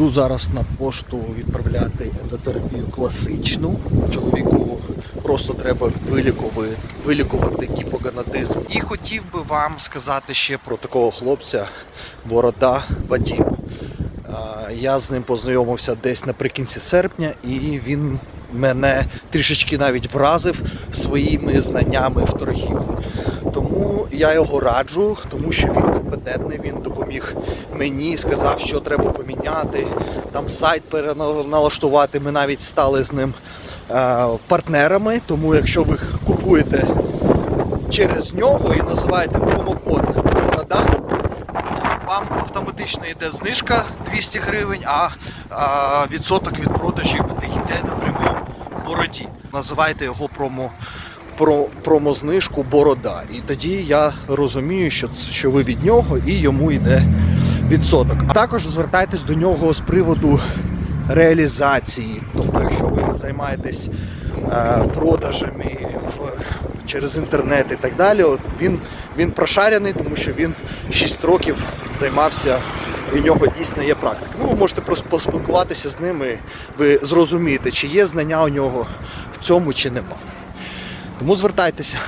Йду зараз на пошту відправляти ендотерапію класичну. Чоловіку просто треба вилікувати, вилікувати гіпоганатизм. І хотів би вам сказати ще про такого хлопця Борода Вадім. Я з ним познайомився десь наприкінці серпня, і він мене трішечки навіть вразив своїми знаннями в торгівлі. Тому я його раджу, тому що він компетентний, він допоміг мені, сказав, що треба поміняти, там сайт переналаштувати. Ми навіть стали з ним е, партнерами. Тому якщо ви купуєте через нього і називаєте промокод Борода, вам автоматично йде знижка 200 гривень, а, відсоток від продажів йде напряму бороді. Називайте його промо, про, промознижку Борода. І тоді я розумію, що, що ви від нього і йому йде відсоток. А також звертайтесь до нього з приводу реалізації. Тобто, якщо ви займаєтесь е, продажами в, через інтернет і так далі, от він, він прошарений, тому що він 6 років займався. В нього дійсно є практика. Ну, ви можете просто поспілкуватися з ними, ви зрозумієте, чи є знання у нього в цьому, чи нема. Тому звертайтеся.